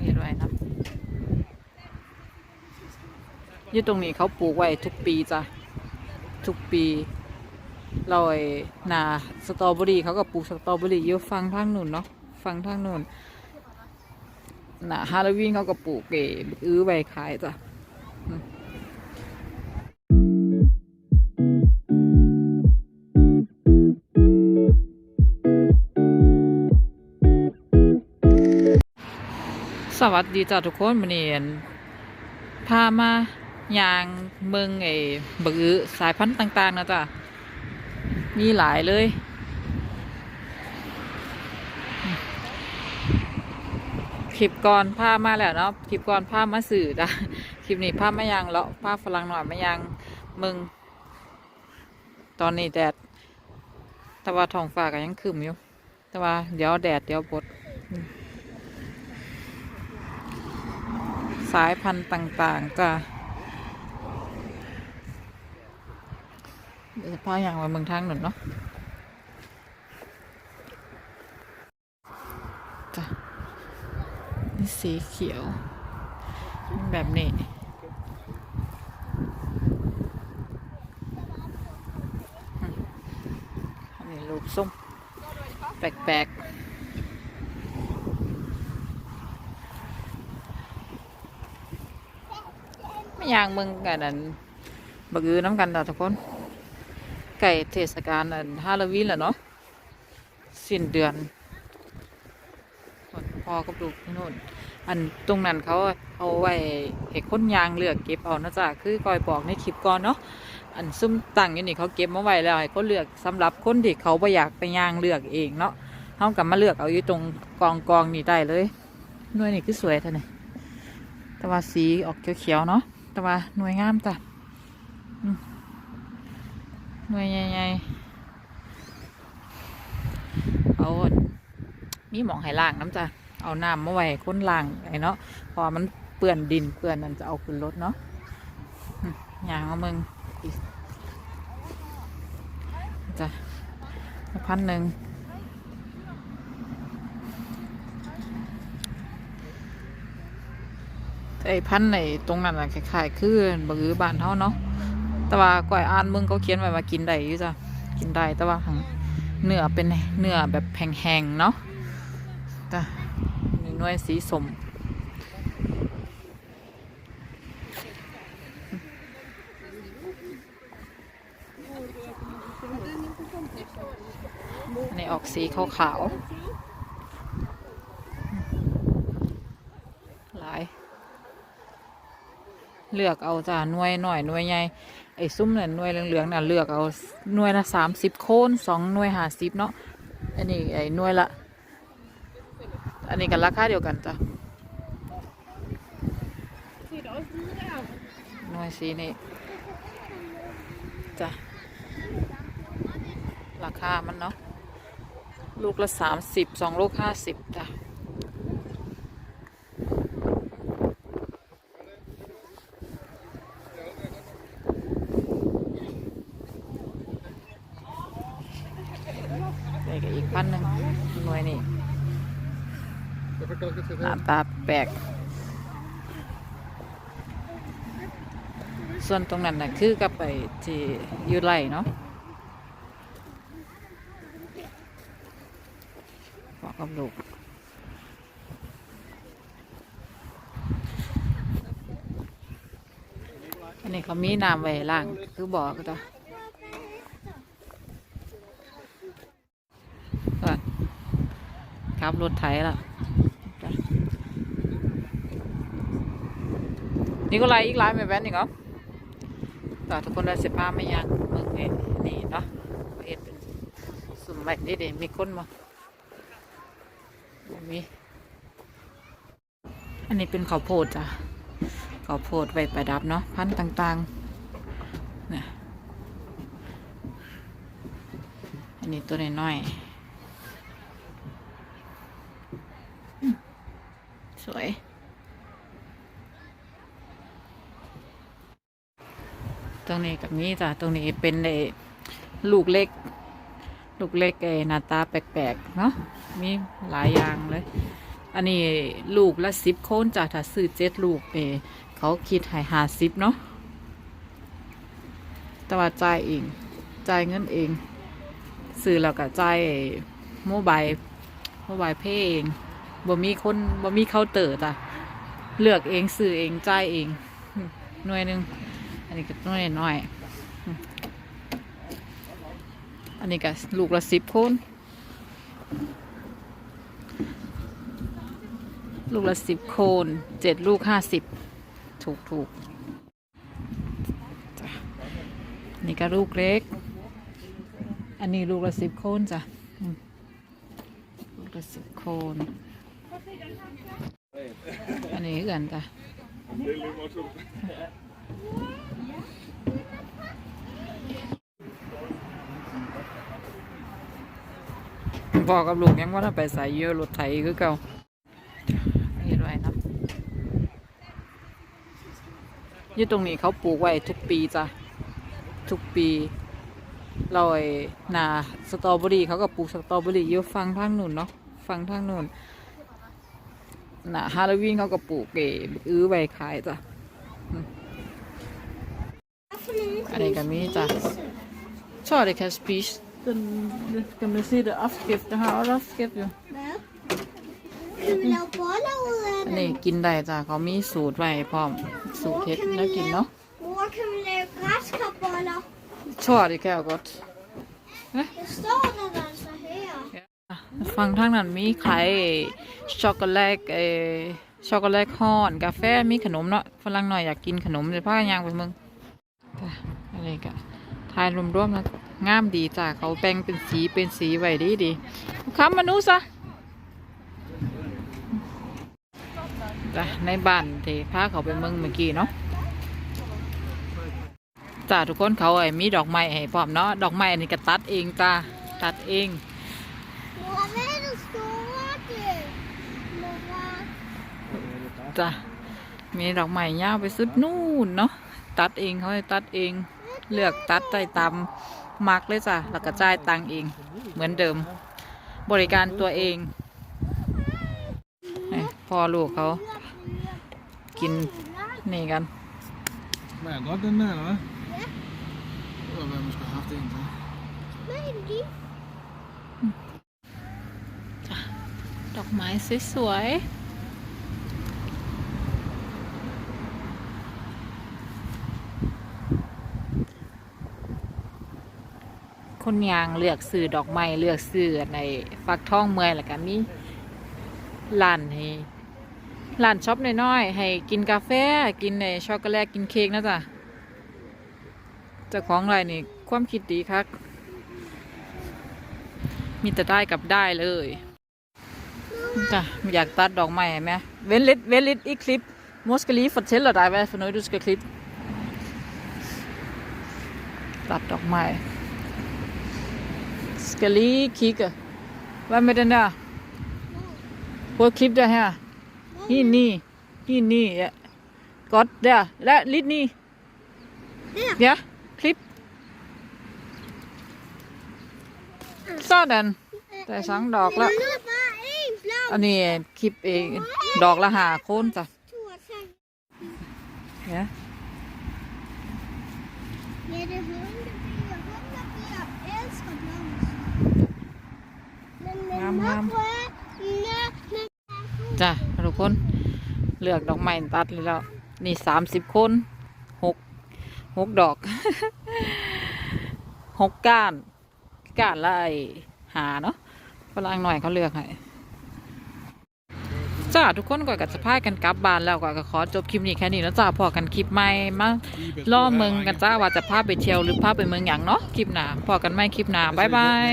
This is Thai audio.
นี่ด้วยนะอยู่ตรงนี้เขาปลูกไว้ทุกปีจ้ะ ทุกปีลอยนาสตรอเบอรี่เขาก็ปลูกสตรอเบอรี่อยู่ฟังทางนู่นเนาะฟังทางนู่นนาฮาโลวีนเขาก็ปลูกเก๋อื้อไว้ขายจ้ะ สวัสดีจ้ะทุกคนวันนี้อั่นพามายางเมืองไอ้บักอื้อสายพันธุ์ต่าง ๆ นะจ้ะมีหลายเลย คลิปก่อนผ้ามาแล้วเนาะคลิปก่อนผ้ามาสื่อจ้ะคลิปนี้ผ้ามายังเลาะผ้าฝรั่งหน่อยมายังเมึงตอนนี้แดดแต่ว่าท้องฟ้าก็ยังคึมอยู่ แต่ว่าเดี๋ยวแดดเดี๋ยวบดอืม สายพันธุ์ต่าง ๆจ้ะเดี๋ยวพาะอย่างไปเมืองทางหนุนเนาะจ้ะนี่สีเขียว แบบนี้อันนี้ลูกส้ม แปลกๆ ไม่อ ยางมึงกันนั่นบักอือน้ำกันต่อทุกคน ไก่เทศกาลอันฮาโลวีนแหละเนาะสิ้นเดือนพอกับลูกที่นู่นอันตรงนั้นเขาเอาไว้ให้คนยางเลือกเก็บเอานะจ๊ะคือกอยบอกในคลิปก่อนเนาะอันซุ่มตั้งอยู่นี่เขาเก็บมาไว้แล้วให้คนเลือกสำหรับคนที่เขาไม่อยากไปยางเลือกเองเนาะเขากลับมาเลือกเอาอยู่ตรงกองกองนี่ได้เลยหน่วยนี่คือสวยท่านี้แต่ว่าสีออกเขียวๆเนาะ แต่ว่าหน่วยงามจ้ะหน่วยใหญ่ๆเอามีหมองให้ล่างน้ำจ้ะเอาน้ำมาไว้ค้นล่างไอ้เนาะพอมันเปื่อนดินเปื่อนนั่นจะเอาขึ้นรถเนาะอย่างเอามึงอีกจ้ะพันหนึ่ง ไอ้พันในตรงนั้นอะคล้ายๆคือบือบานเท่าเนาะแต่ว่าก่อยอ่านมึงเขาเขียนไว้ว่ากินได้อยู่จ้ะกินได้แต่ว่าหั่งเนื้อเป็นเนื้อแบบแห้งๆเนาะจ้ะนี่หน่วยสีสมอันนี้ออกสีขาวๆหลาย เลือกเอาจ้าหน่วยหน่อยหน่วยใหญ่ไอ้ซุ้มเนี่ยหน่วยเหลืองๆน่ะเลือกเอาหน่วยละสามสิบโคนสองหน่วยห้าสิบเนาะอันนี้ไอ้หน่วยละ อันนี้กันราคาเดียวกันจ้ะหน่วยสีนี่จ้ะราคามันเนาะลูกละสามสิบสองลูกห้าสิบจ้ะ ใส่กับอีกพันหนึ่งหน่วยนี่ หน้าตาแปลก ส่วนตรงนั้นน่ะคือกับไปที่ยูไรเนาะบอกกับลูกอันนี้เขามีน้ำไว้ล่าง คือบอกก็ต่อขับรถไถละจ้ะ นี่ก็ไล่อีกไล่ไม่แว้นอีกเหรอต่อทุกคนได้เสียผ้าไม่ยังมึงเอ้นี่เนาะเห็ดเป็นสุ่มแบบนี้เด็มีคนมามีอันนี้เป็นข้าวโพดจ้ะข้าวโพดไว้ประดับเนาะพันธุ์ต่างๆนะอันนี้ตัวน้อยๆสวย รงนี้กับนี้จ้ะตรงนี้เป็นไอ้ลูกเล็ก ลูกเล็กไอ้หน้าตาแปลกๆเนาะมีหลายอย่างเลย อันนี้ลูกละสิบโคนจ้ะถ้าซื้อเจ็ดลูกเอเขาคิดให้หาสิบเนาะแต่ว่าจ่ายเองจ่ายเงินเองซื้อแล้วก็จ่ายโมบายโมบายเพย์เองบ่มีคนบ่มีเคาน์เตอร์จ้ะเลือกเองซื้อเองจ่ายเองหน่วยหนึ่ง อันนี้ก็หน่วยน้อย อันนี้ก็ลูกละสิบโคนลูกละสิบโคนเจ็ดลูกห้าสิบถูกถูกนี่ก็ลูกเล็ก อันนี้ลูกละสิบโคนจ้ะลูกละสิบโคนอันนี้กันจ้ะ บอกกับลูกยังว่าถ้าไปใส่เยอะรถไถคือเก่าเห็นไว้นะอยู่ตรงนี้เขาปลูกไว้ทุกปีจ้ะ ทุกปีเราไอ้นาสตรอเบอรี่เขาก็ปลูกสตรอเบอรี่อยู่ฟังทางนู่นเนาะฟังทางนู่นนาฮาโลวีนเขาก็ปลูกเก๋อื้อไว้ขายจ้ะอืมอันนี้ก็มีจ้ะชอบเลยแคสปีช กันกันไม่ซีเดออัฟกิฟต์นะคะอัฟกิฟต์อยู่ Wel, kunnen we nou ballen อัน hebben? นี้กินได้จ้ะเขามีสูตรไว้พร้อม สูตรเห็ดแล้วกินเนาะ Morgen meneer Graskapballen. ชอบดิแก้วก็ Er staat er dan zo hier. ฟังทางนั้นมีขายช็อกโกแลตเออช็อกโกแลตฮ้อนกาแฟมีขนมเนาะฝรั่งหน่อยอยากกินขนมเลยพากันย่างไปเมึงจ้ะอะไรกะทายรวมๆแล้ว งามดีจ้ะเขาแปลงเป็นสีเป็นสีไว้ดีดีค้ำมนุซะจ้ะในบ้านเทพาเขาไปเมืองเมื่อกี้เนาะจ้าทุกคนเขาไอ้มีดอกไม้ให้พร้อมเนาะดอกไม้อันนี้ก็ตัดเองจ้าตัดเองจ้ะมีดอกไม้ยาวไปสุดนู่นเนาะตัดเองเขาตัดเอง เลือกตัดได้ตามมักเลยจ้ะแล้วก็จ่ายตังค์เอง เหมือนเดิม บริการตัวเองนี่พ่อลูกเขา กินนี่กัน Maar ja, dat dan nou, hè? Oh, we hebben misschien haft in, hè? nee, die. ดอกไม้สวยๆ คนยางเลือกซื้อดอกไม้เลือกซื้อในฟักทองเมื่อยแล้วก็มีร้านให้ร้านช็อปน้อยๆให้กินกาแฟกินในช็อกโกแลตกินเค้กนะจ๊ะเจ้าของไรนี่ความคิดดีครับมีแต่ได้กับได้เลยจ้ะอยากตัดดอกไม้ไหมเว้นลิดเว้นลิดอีกคลิปมอสกลีฟอร์เทลอะไรไว้ฟนอยดูสกคลิปตัดดอกไม้ สกลีคิกอะว่าไม่ได้นะพวกคลิปได้ฮะนี่นี่นี่นี่กดเดี๋ยวและลิดนี่ Ja. เดี๋ยวคลิปซ่อนดันแต่สองดอกแล้ว Er loopt maar één blauw อันนี้คลิปเองดอกละหาโคนจ้ะ toe. Het zijn เนี่ย Ja, de honden die honden die op eerst geblauwd. Ngam, ngam. เนี่ย จ้ะทุกคนเลือกดอกไม้ตัดเลยแล้ว นี่สามสิบคนหกหกดอกหกก้านก้านละไอหาเนาะฝรั่งหน่อยเขาเลือกให้จ้าทุกคนก่อนกับสภาพกันกลับบ้านแล้วก่อนก็ขอจบคลิปนี้แค่นี้แล้วจ้าพอกันคลิปใหม่มาล่อเมืองกันจ้าว่าจะพาไปเที่ยวหรือพาไปเมืองอย่างเนาะคลิปหนาพอกันไม่คลิปหนาบ๊ายบาย